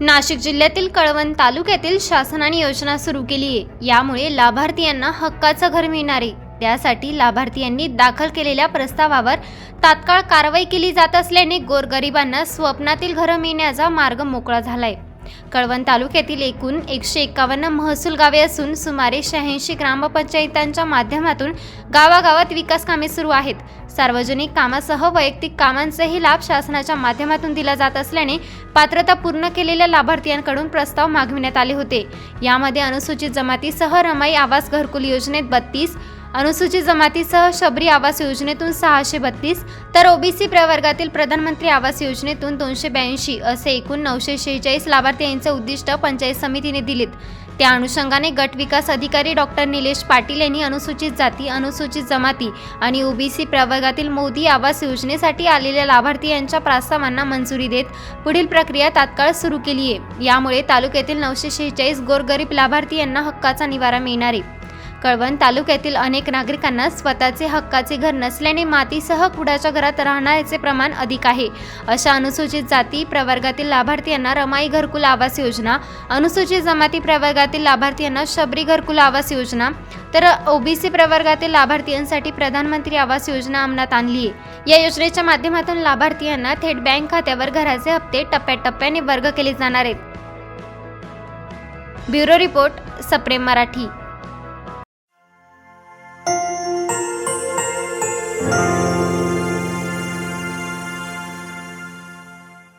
नाशिक जिल्ह्यातील कळवण तालुक्यातील शासनाने योजना सुरू केली आहे. यामुळे लाभार्थीयांना हक्काचं घर मिळणार. आहे त्यासाठी लाभार्थीयांनी दाखल केलेल्या प्रस्तावावर तात्काळ कारवाई केली जात असल्याने गोरगरिबांना स्वप्नातील घरं मिळण्याचा मार्ग मोकळा झालाय. कळवण तालुक्यातील एकूण एकशे एकावन्न महसूल गावे असून सुमारे शहाऐंशी ग्रामपंचायतांच्या माध्यमातून गावागावात विकास कामे सुरू आहेत. सार्वजनिक कामासह वैयक्तिक कामांचाही लाभ शासनाच्या माध्यमातून दिला जात असल्याने पात्रता पूर्ण केलेल्या लाभार्थ्यांकडून प्रस्ताव मागविण्यात आले होते. यामध्ये अनुसूचित जमातीसह रमाई आवास घरकुल योजनेत बत्तीस अनुसूचित जमातीसह शबरी आवास योजनेतून सहाशे बत्तीस तर ओबीसी प्रवर्गातील प्रधानमंत्री आवास योजनेतून दोनशे ब्याऐंशी असे एकूण नऊशे शेहेचाळीस लाभार्थी यांचे उद्दिष्ट पंचायत समितीने दिलीत. त्या अनुषंगाने गट विकास अधिकारी डॉक्टर निलेश पाटील यांनी अनुसूचित जाती अनुसूचित जमाती आणि ओबीसी प्रवर्गातील मोदी आवास योजनेसाठी आलेल्या लाभार्थी यांच्या प्रस्तावांना मंजुरी देत पुढील प्रक्रिया तात्काळ सुरू केली आहे यामुळे तालुक्यातील नऊशे शेहेचाळीस गोरगरीब लाभार्थी यांना हक्काचा निवारा मिळणार आहे. कळवण तालुक्यातील अनेक नागरिकांना स्वतःचे हक्काचे घर नसल्याने मातीसह कुडाच्या घरात राहण्याचे प्रमाण अधिक आहे. अशा अनुसूचित जाती प्रवर्गातील लाभार्थी रमाई घरकुल आवास योजना अनुसूचित जमाती प्रवर्गातील लाभार्थींना शबरी घरकुल आवास योजना तर ओबीसी प्रवर्गातील लाभार्थ्यांसाठी प्रधानमंत्री आवास योजना अंमलात आणली आहे. या योजनेच्या माध्यमातून लाभार्थीयांना थेट बँक खात्यावर घराचे हप्ते टप्प्याटप्प्याने वर्ग केले जाणार आहेत. ब्युरो रिपोर्ट सप्रेम मराठी.